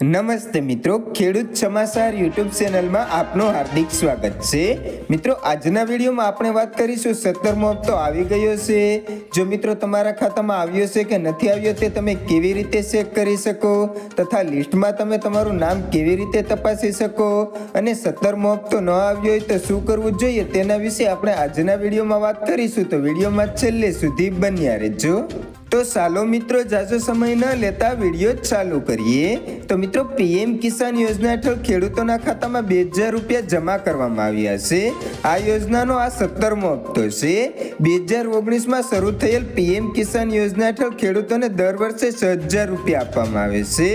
નમસ્તે મિત્રો, ખેડૂત સમાચાર યુટ્યુબ ચેનલમાં આપનું હાર્દિક સ્વાગત છે. મિત્રો, આજના વિડીયોમાં આપણે વાત કરીશું સત્તરમો હપ્તો આવી ગયો છે. જો મિત્રો તમારા ખાતામાં આવ્યો છે કે નથી આવ્યો તે તમે કેવી રીતે ચેક કરી શકો? તથા લિસ્ટમાં તમે તમારું નામ કેવી રીતે તપાસી શકો? અને સત્તરમો હપ્તો ન આવ્યો હોય તો શું કરવું જોઈએ તેના વિશે આપણે આજના વિડીયોમાં વાત કરીશું. તો વિડીયોમાં છેલ્લે સુધી બન્યા રહેજો. તો ચાલો મિત્રો જાજો સમય ન લેતા વીડિયો ચાલુ કરીએ. તો મિત્રો, પીએમ કિસાન યોજના હેઠળ ખેડૂતોના ખાતામાં બે હજાર રૂપિયા જમા કરવામાં આવ્યા છે. આ યોજનાનો આ સત્તરમો હપ્તો છે. બે હજાર ઓગણીસમાં શરૂ થયેલ પીએમ કિસાન યોજના હેઠળ ખેડૂતોને દર વર્ષે છ હજાર રૂપિયા આપવામાં આવે છે.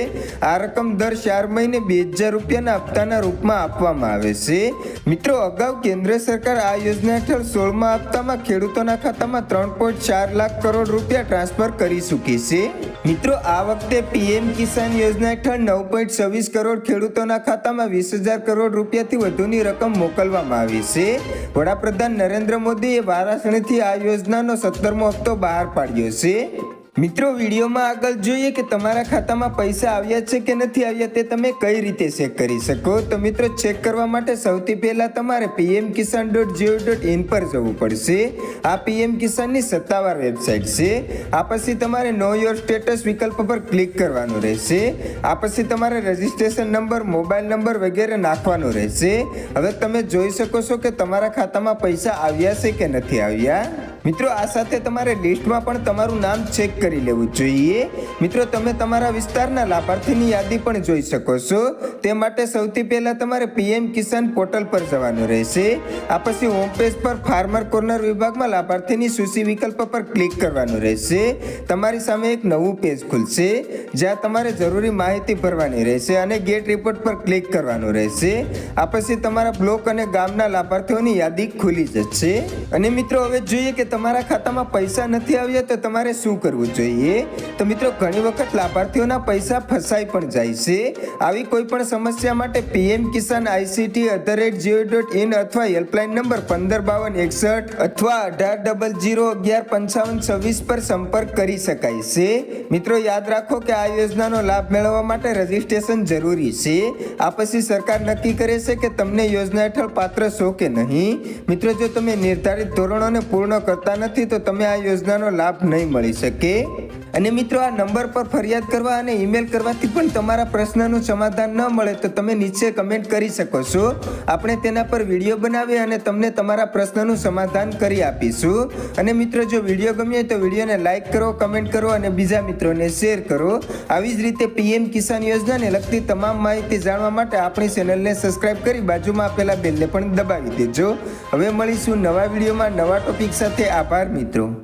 આ રકમ દર ચાર મહિને બે હજાર રૂપિયાના હપ્તાના રૂપમાં આપવામાં આવે છે. મિત્રો, અગાઉ કેન્દ્ર સરકાર આ યોજના હેઠળ સોળમા હપ્તામાં ખેડૂતોના ખાતામાં ત્રણ પોઈન્ટ ચાર લાખ કરોડ રૂપિયા ટ્રાન્સફર કરી ચૂકી છે. મિત્રો, આ વખતે પીએમ કિસાન યોજના હેઠળ નવ પોઈન્ટ છવ્વીસ કરોડ ખેડૂતોના ખાતામાં વીસ હજાર કરોડ રૂપિયાથી વધુની રકમ મોકલવામાં આવી છે. વડાપ્રધાન નરેન્દ્ર મોદીએ વારાણસીથી આ યોજનાનો સત્તરમો હપ્તો બહાર પાડ્યો છે. મિત્રો, વિડીયોમાં આગળ જોઈએ કે તમારા ખાતામાં પૈસા આવ્યા છે કે નથી આવ્યા તે તમે કઈ રીતે ચેક કરી શકો? તો મિત્રો ચેક કરવા માટે સૌથી પહેલા તમારે PM Kisan dot gov dot in પર જવું પડશે. આ પીએમ કિસાનની સત્તાવાર વેબસાઇટ છે. આ પછી તમારે નો યોર સ્ટેટસ વિકલ્પ પર ક્લિક કરવાનું રહેશે. આ પછી તમારે રજિસ્ટ્રેશન નંબર મોબાઈલ નંબર વગેરે નાખવાનો રહેશે. હવે તમે જોઈ શકો છો કે તમારા ખાતામાં પૈસા આવ્યા છે કે નથી આવ્યા. મિત્રો, આ સાથે તમારે લિસ્ટમાં પણ તમારું નામ ચેક કરી લેવું જોઈએ. મિત્રો, તમે તમારા વિસ્તારના લાભાર્થીની યાદી પણ જોઈ શકો છો. તે માટે સૌથી પહેલાં તમારે પીએમ કિસાન પોર્ટલ પર જવાનું રહેશે. આ પછી હોમ પેજ પર ફાર્મર કોર્નર વિભાગમાં લાભાર્થીની સૂચિ વિકલ્પ પર ક્લિક કરવાનું રહેશે. તમારી સામે એક નવું પેજ ખુલશે, જ્યાં તમારે જરૂરી માહિતી ભરવાની રહેશે અને ગેટ રિપોર્ટ પર ક્લિક કરવાનું રહેશે. આ પછી તમારા બ્લોક અને ગામના લાભાર્થીઓની યાદી ખુલી જશે. અને મિત્રો, હવે જોઈએ કે તમારા ખાતામાં પૈસા નથી આવ્યા તો તમારે શું કરવું જોઈએ? તો મિત્રો, ઘણી વખત લાભાર્થીઓના પૈસા ફસાઈ પણ જાય છે. આવી કોઈ પણ સમસ્યા માટે PM Kisan ICT at the rate gov dot in અથવા હેલ્પલાઇન નંબર પંદર બાવન એકસઠ અથવા અઢાર ડબલ જીરો અગિયાર પંચાવન છવ્વીસ પર સંપર્ક કરી શકાય છે. મિત્રો, યાદ રાખો કે આ યોજનાનો લાભ મેળવવા માટે રજીસ્ટ્રેશન જરૂરી છે. આ પછી સરકાર નક્કી કરે છે કે તમને યોજના હેઠળ પાત્ર છો કે નહીં? મિત્રો, જો તમે નિર્ધારિત ધોરણોને પૂર્ણ કરતા નથી તો તમે આ યોજનાનો લાભ નહીં મળી શકે. અને મિત્રો, આ નંબર પર ફરિયાદ કરવા અને ઈમેલ કરવાથી પણ તમારા પ્રશ્નનું સમાધાન ન મળે તો તમે નીચે કમેન્ટ કરી શકો છો. આપણે તેના પર વીડિયો બનાવી અને તમને તમારા પ્રશ્નનું સમાધાન કરી આપીશું. અને મિત્રો, જો વીડિયો ગમ્યો હોય તો વિડીયોને લાઇક કરો, કમેન્ટ કરો અને બીજા મિત્રોને શેર કરો. આવી જ રીતે પીએમ કિસાન યોજનાને લગતી તમામ માહિતી જાણવા માટે આપણી ચેનલને સબસ્ક્રાઇબ કરી બાજુમાં આપેલા બેલને પણ દબાવી દેજો. હવે મળીશું નવા વિડીયોમાં નવા ટોપિક સાથે. આભાર મિત્રો.